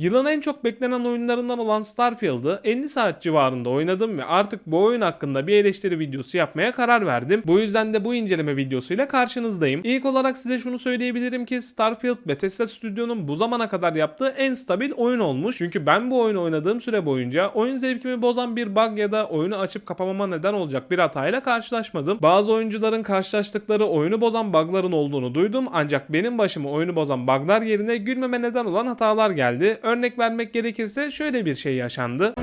Yılın en çok beklenen oyunlarından olan Starfield'ı 50 saat civarında oynadım ve artık bu oyun hakkında bir eleştiri videosu yapmaya karar verdim. Bu yüzden de bu inceleme videosuyla karşınızdayım. İlk olarak size şunu söyleyebilirim ki Starfield Bethesda Studio'nun bu zamana kadar yaptığı en stabil oyun olmuş. Çünkü ben bu oyunu oynadığım süre boyunca oyun zevkimi bozan bir bug ya da oyunu açıp kapamama neden olacak bir hatayla karşılaşmadım. Bazı oyuncuların karşılaştıkları oyunu bozan bugların olduğunu duydum ancak benim başıma oyunu bozan buglar yerine gülmeme neden olan hatalar geldi. Örnek vermek gerekirse şöyle bir şey yaşandı.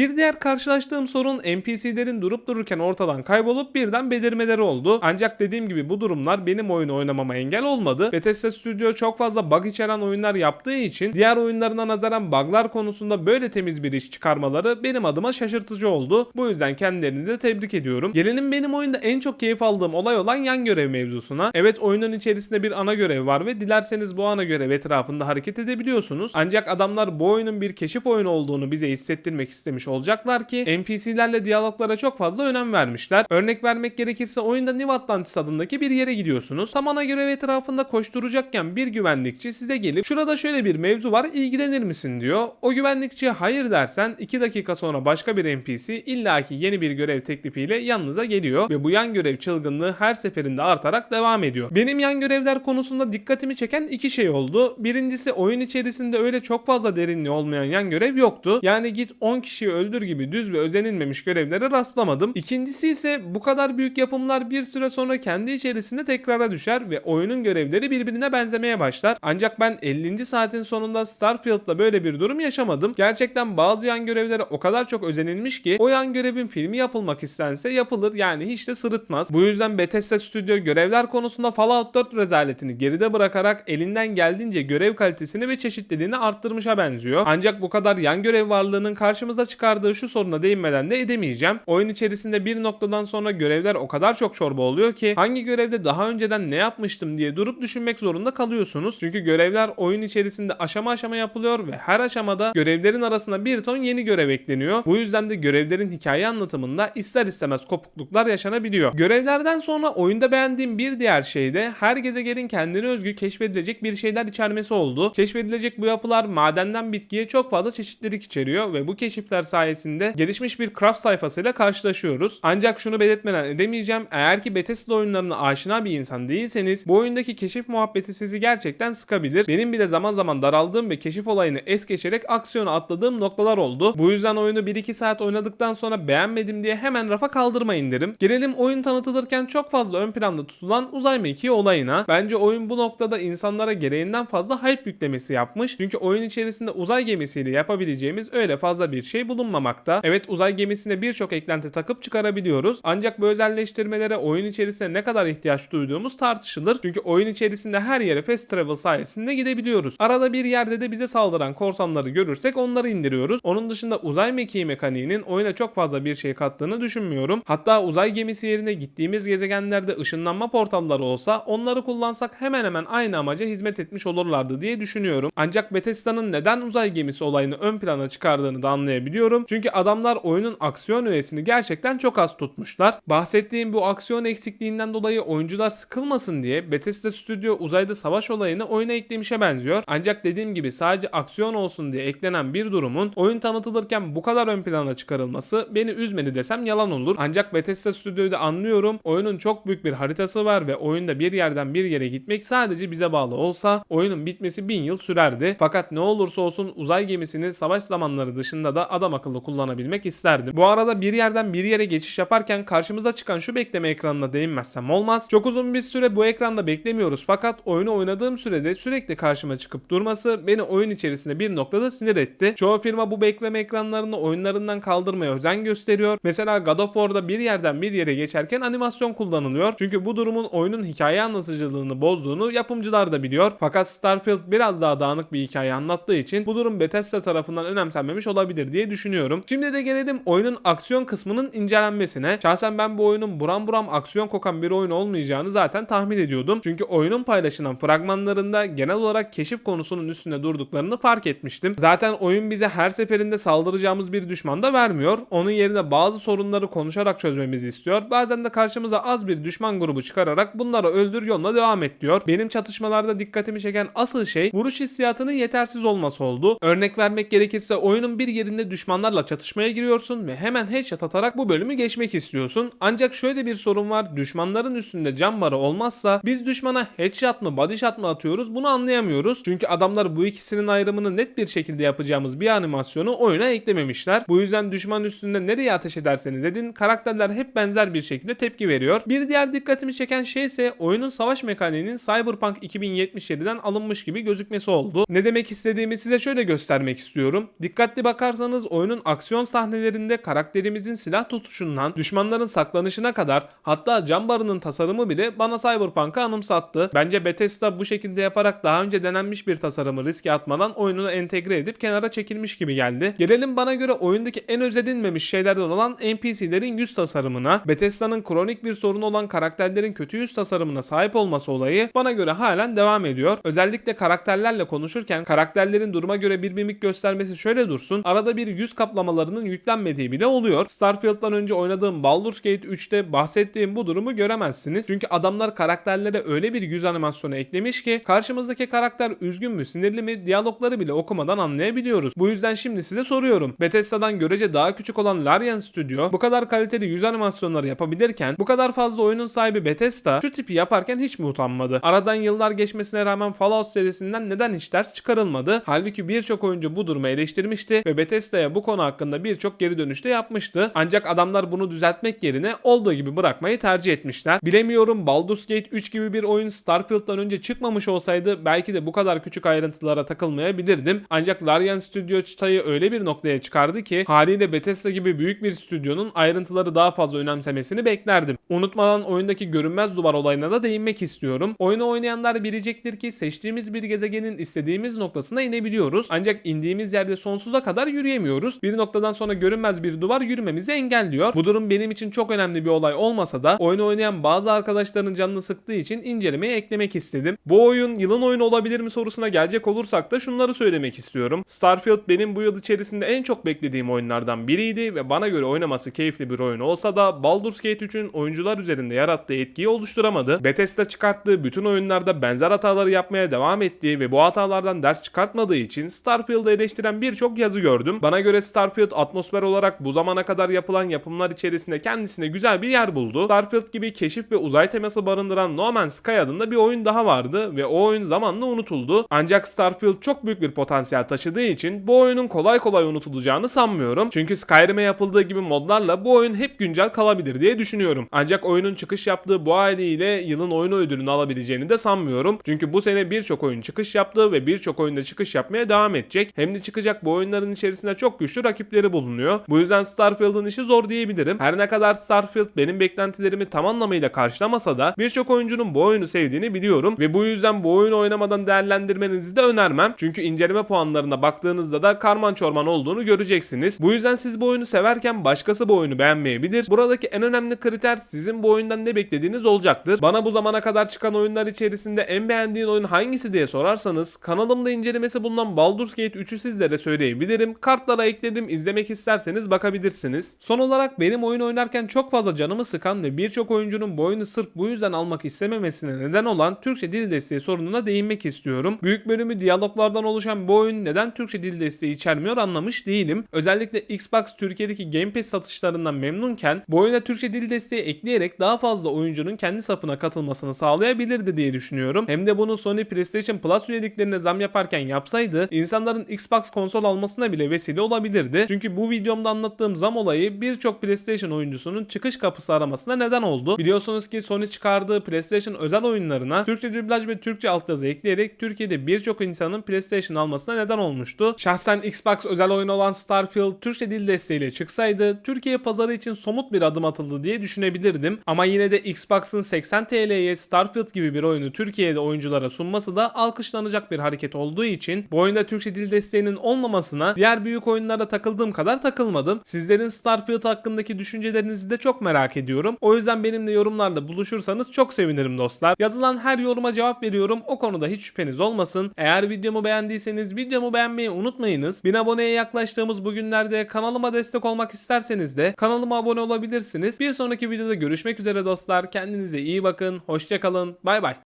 Bir diğer karşılaştığım sorun NPC'lerin durup dururken ortadan kaybolup birden belirmeleri oldu. Ancak dediğim gibi bu durumlar benim oyunu oynamama engel olmadı. Bethesda Studio çok fazla bug içeren oyunlar yaptığı için diğer oyunlarına nazaran buglar konusunda böyle temiz bir iş çıkarmaları benim adıma şaşırtıcı oldu. Bu yüzden kendilerini de tebrik ediyorum. Gelelim benim oyunda en çok keyif aldığım olay olan yan görev mevzusuna. Evet oyunun içerisinde bir ana görev var ve dilerseniz bu ana görev etrafında hareket edebiliyorsunuz. Ancak adamlar bu oyunun bir keşif oyunu olduğunu bize hissettirmek istemiş olacaklar ki NPC'lerle diyaloglara çok fazla önem vermişler. Örnek vermek gerekirse oyunda New Atlantis adındaki bir yere gidiyorsunuz. Tam ana görev etrafında koşturacakken bir güvenlikçi size gelip şurada şöyle bir mevzu var ilgilenir misin diyor. O güvenlikçiye hayır dersen 2 dakika sonra başka bir NPC illaki yeni bir görev teklifiyle yanınıza geliyor ve bu yan görev çılgınlığı her seferinde artarak devam ediyor. Benim yan görevler konusunda dikkatimi çeken iki şey oldu. Birincisi oyun içerisinde öyle çok fazla derinliği olmayan yan görev yoktu. Yani git 10 kişiyi öldür gibi düz ve özenilmemiş görevlere rastlamadım. İkincisi ise bu kadar büyük yapımlar bir süre sonra kendi içerisinde tekrara düşer ve oyunun görevleri birbirine benzemeye başlar. Ancak ben 50. saatin sonunda Starfield'da böyle bir durum yaşamadım. Gerçekten bazı yan görevlere o kadar çok özenilmiş ki o yan görevin filmi yapılmak istense yapılır yani hiç de sırıtmaz. Bu yüzden Bethesda Studio görevler konusunda Fallout 4 rezaletini geride bırakarak elinden geldiğince görev kalitesini ve çeşitliliğini arttırmışa benziyor. Ancak bu kadar yan görev varlığının karşımıza çıkardığı şu soruna değinmeden de edemeyeceğim. Oyun içerisinde bir noktadan sonra görevler o kadar çok çorba oluyor ki hangi görevde daha önceden ne yapmıştım diye durup düşünmek zorunda kalıyorsunuz. Çünkü görevler oyun içerisinde aşama aşama yapılıyor ve her aşamada görevlerin arasına bir ton yeni görev ekleniyor. Bu yüzden de görevlerin hikaye anlatımında ister istemez kopukluklar yaşanabiliyor. Görevlerden sonra oyunda beğendiğim bir diğer şey de her gezegenin kendine özgü keşfedilecek bir şeyler içermesi oldu. Keşfedilecek bu yapılar madenden bitkiye çok fazla çeşitlilik içeriyor ve bu keşifler sayesinde gelişmiş bir craft sayfasıyla karşılaşıyoruz. Ancak şunu belirtmeden edemeyeceğim. Eğer ki Bethesda oyunlarına aşina bir insan değilseniz bu oyundaki keşif muhabbeti sizi gerçekten sıkabilir. Benim bile zaman zaman daraldığım ve keşif olayını es geçerek aksiyona atladığım noktalar oldu. Bu yüzden oyunu 1-2 saat oynadıktan sonra beğenmedim diye hemen rafa kaldırmayın derim. Gelelim oyun tanıtılırken çok fazla ön planda tutulan uzay mekiği olayına. Bence oyun bu noktada insanlara gereğinden fazla hype yüklemesi yapmış. Çünkü oyun içerisinde uzay gemisiyle yapabileceğimiz öyle fazla bir şey bulunmamakta. Evet uzay gemisine birçok eklenti takıp çıkarabiliyoruz. Ancak bu özelleştirmelere oyun içerisinde ne kadar ihtiyaç duyduğumuz tartışılır. Çünkü oyun içerisinde her yere fast travel sayesinde gidebiliyoruz. Arada bir yerde de bize saldıran korsanları görürsek onları indiriyoruz. Onun dışında uzay mekiği mekaniğinin oyuna çok fazla bir şey kattığını düşünmüyorum. Hatta uzay gemisi yerine gittiğimiz gezegenlerde ışınlanma portalları olsa onları kullansak hemen hemen aynı amaca hizmet etmiş olurlardı diye düşünüyorum. Ancak Bethesda'nın neden uzay gemisi olayını ön plana çıkardığını da anlayabiliyorum. Çünkü adamlar oyunun aksiyon öğesini gerçekten çok az tutmuşlar. Bahsettiğim bu aksiyon eksikliğinden dolayı oyuncular sıkılmasın diye Bethesda Studio uzayda savaş olayını oyuna eklemişe benziyor. Ancak dediğim gibi sadece aksiyon olsun diye eklenen bir durumun oyun tanıtılırken bu kadar ön plana çıkarılması beni üzmedi desem yalan olur. Ancak Bethesda Studio'yu da anlıyorum. Oyunun çok büyük bir haritası var ve oyunda bir yerden bir yere gitmek sadece bize bağlı olsa oyunun bitmesi bin yıl sürerdi. Fakat ne olursa olsun uzay gemisini savaş zamanları dışında da adam akıllı kullanabilmek isterdim. Bu arada bir yerden bir yere geçiş yaparken karşımıza çıkan şu bekleme ekranına değinmezsem olmaz. Çok uzun bir süre bu ekranda beklemiyoruz fakat oyunu oynadığım sürede sürekli karşıma çıkıp durması beni oyun içerisinde bir noktada sinir etti. Çoğu firma bu bekleme ekranlarını oyunlarından kaldırmaya özen gösteriyor. Mesela God of War'da bir yerden bir yere geçerken animasyon kullanılıyor. Çünkü bu durumun oyunun hikaye anlatıcılığını bozduğunu yapımcılar da biliyor. Fakat Starfield biraz daha dağınık bir hikaye anlattığı için bu durum Bethesda tarafından önemsenmemiş olabilir diye düşünüyorum düşünüyorum. Şimdi de gelelim oyunun aksiyon kısmının incelenmesine. Şahsen ben bu oyunun buram buram aksiyon kokan bir oyun olmayacağını zaten tahmin ediyordum. Çünkü oyunun paylaşılan fragmanlarında genel olarak keşif konusunun üstünde durduklarını fark etmiştim. Zaten oyun bize her seferinde saldıracağımız bir düşman da vermiyor. Onun yerine bazı sorunları konuşarak çözmemizi istiyor. Bazen de karşımıza az bir düşman grubu çıkararak bunları öldür yoluna devam et diyor. Benim çatışmalarda dikkatimi çeken asıl şey vuruş hissiyatının yetersiz olması oldu. Örnek vermek gerekirse oyunun bir yerinde düşmanlarla çatışmaya giriyorsun ve hemen headshot atarak bu bölümü geçmek istiyorsun. Ancak şöyle bir sorun var. Düşmanların üstünde cam barı olmazsa biz düşmana headshot mı body shot mı atıyoruz bunu anlayamıyoruz. Çünkü adamlar bu ikisinin ayrımını net bir şekilde yapacağımız bir animasyonu oyuna eklememişler. Bu yüzden düşman üstünde nereye ateş ederseniz edin karakterler hep benzer bir şekilde tepki veriyor. Bir diğer dikkatimi çeken şey ise oyunun savaş mekaniğinin Cyberpunk 2077'den alınmış gibi gözükmesi oldu. Ne demek istediğimi size şöyle göstermek istiyorum. Dikkatli bakarsanız oyunun aksiyon sahnelerinde karakterimizin silah tutuşundan düşmanların saklanışına kadar hatta cam barının tasarımı bile bana Cyberpunk'ı anımsattı. Bence Bethesda bu şekilde yaparak daha önce denenmiş bir tasarımı riske atmadan oyununu entegre edip kenara çekilmiş gibi geldi. Gelelim bana göre oyundaki en özetlenmemiş şeylerden olan NPC'lerin yüz tasarımına. Bethesda'nın kronik bir sorunu olan karakterlerin kötü yüz tasarımına sahip olması olayı bana göre halen devam ediyor. Özellikle karakterlerle konuşurken karakterlerin duruma göre bir mimik göstermesi şöyle dursun. Arada bir yüz kaplamalarının yüklenmediği bile oluyor. Starfield'dan önce oynadığım Baldur's Gate 3'te bahsettiğim bu durumu göremezsiniz. Çünkü adamlar karakterlere öyle bir yüz animasyonu eklemiş ki karşımızdaki karakter üzgün mü, sinirli mi diyalogları bile okumadan anlayabiliyoruz. Bu yüzden şimdi size soruyorum. Bethesda'dan görece daha küçük olan Larian Studio bu kadar kaliteli yüz animasyonları yapabilirken bu kadar fazla oyunun sahibi Bethesda şu tipi yaparken hiç mi utanmadı? Aradan yıllar geçmesine rağmen Fallout serisinden neden hiç ders çıkarılmadı? Halbuki birçok oyuncu bu durumu eleştirmişti ve Bethesda'ya bu konu hakkında birçok geri dönüşte yapmıştı. Ancak adamlar bunu düzeltmek yerine olduğu gibi bırakmayı tercih etmişler. Bilemiyorum Baldur's Gate 3 gibi bir oyun Starfield'dan önce çıkmamış olsaydı belki de bu kadar küçük ayrıntılara takılmayabilirdim. Ancak Larian Studio çıtayı öyle bir noktaya çıkardı ki haliyle Bethesda gibi büyük bir stüdyonun ayrıntıları daha fazla önemsemesini beklerdim. Unutmadan oyundaki görünmez duvar olayına da değinmek istiyorum. Oyunu oynayanlar bilecektir ki seçtiğimiz bir gezegenin istediğimiz noktasına inebiliyoruz. Ancak indiğimiz yerde sonsuza kadar yürüyemiyoruz. Bir noktadan sonra görünmez bir duvar yürümemizi engelliyor. Bu durum benim için çok önemli bir olay olmasa da oyunu oynayan bazı arkadaşların canını sıktığı için incelemeye eklemek istedim. Bu oyun yılın oyunu olabilir mi sorusuna gelecek olursak da şunları söylemek istiyorum. Starfield benim bu yıl içerisinde en çok beklediğim oyunlardan biriydi ve bana göre oynaması keyifli bir oyun olsa da Baldur's Gate 3'ün oyuncular üzerinde yarattığı etkiyi oluşturamadı. Bethesda çıkarttığı bütün oyunlarda benzer hataları yapmaya devam ettiği ve bu hatalardan ders çıkartmadığı için Starfield'ı eleştiren birçok yazı gördüm. Bana göre Starfield atmosfer olarak bu zamana kadar yapılan yapımlar içerisinde kendisine güzel bir yer buldu. Starfield gibi keşif ve uzay teması barındıran No Man's Sky adında bir oyun daha vardı ve o oyun zamanla unutuldu. Ancak Starfield çok büyük bir potansiyel taşıdığı için bu oyunun kolay kolay unutulacağını sanmıyorum. Çünkü Skyrim'e yapıldığı gibi modlarla bu oyun hep güncel kalabilir diye düşünüyorum. Ancak oyunun çıkış yaptığı bu haliyle yılın oyunu ödülünü alabileceğini de sanmıyorum. Çünkü bu sene birçok oyun çıkış yaptı ve birçok oyunda çıkış yapmaya devam edecek. Hem de çıkacak bu oyunların içerisinde çok güçlü rakipleri bulunuyor. Bu yüzden Starfield'ın işi zor diyebilirim. Her ne kadar Starfield benim beklentilerimi tam anlamıyla karşılamasa da birçok oyuncunun bu oyunu sevdiğini biliyorum ve bu yüzden bu oyunu oynamadan değerlendirmenizi de önermem. Çünkü inceleme puanlarına baktığınızda da karman çorman olduğunu göreceksiniz. Bu yüzden siz bu oyunu severken başkası bu oyunu beğenmeyebilir. Buradaki en önemli kriter sizin bu oyundan ne beklediğiniz olacaktır. Bana bu zamana kadar çıkan oyunlar içerisinde en beğendiğin oyun hangisi diye sorarsanız kanalımda incelemesi bulunan Baldur's Gate 3'ü sizlere söyleyebilirim. Kartlara ekledim izlemek isterseniz bakabilirsiniz. Son olarak benim oyun oynarken çok fazla canımı sıkan ve birçok oyuncunun bu oyunu sırf bu yüzden almak istememesine neden olan Türkçe dil desteği sorununa değinmek istiyorum. Büyük bölümü diyaloglardan oluşan bu oyun neden Türkçe dil desteği içermiyor anlamış değilim. Özellikle Xbox Türkiye'deki Game Pass satışlarından memnunken bu oyuna Türkçe dil desteği ekleyerek daha fazla oyuncunun kendi sapına katılmasını sağlayabilirdi diye düşünüyorum. Hem de bunu Sony PlayStation Plus üyeliklerine zam yaparken yapsaydı insanların Xbox konsol almasına bile vesile olabilirdi. Çünkü bu videomda anlattığım zam olayı birçok PlayStation oyuncusunun çıkış kapısı aramasına neden oldu. Biliyorsunuz ki Sony çıkardığı PlayStation özel oyunlarına Türkçe dublaj ve Türkçe altyazı ekleyerek Türkiye'de birçok insanın PlayStation almasına neden olmuştu. Şahsen Xbox özel oyun olan Starfield Türkçe dil desteğiyle çıksaydı Türkiye pazarı için somut bir adım atıldı diye düşünebilirdim. Ama yine de Xbox'ın 80 TL'ye Starfield gibi bir oyunu Türkiye'de oyunculara sunması da alkışlanacak bir hareket olduğu için bu oyunda Türkçe dil desteğinin olmamasına diğer büyük oyunlar oyunlara takıldığım kadar takılmadım. Sizlerin Starfield hakkındaki düşüncelerinizi de çok merak ediyorum. O yüzden benimle yorumlarda buluşursanız çok sevinirim dostlar. Yazılan her yoruma cevap veriyorum. O konuda hiç şüpheniz olmasın. Eğer videomu beğendiyseniz videomu beğenmeyi unutmayınız. 1000 aboneye yaklaştığımız bu günlerde kanalıma destek olmak isterseniz de kanalıma abone olabilirsiniz. Bir sonraki videoda görüşmek üzere dostlar. Kendinize iyi bakın. Hoşçakalın. Bay bay.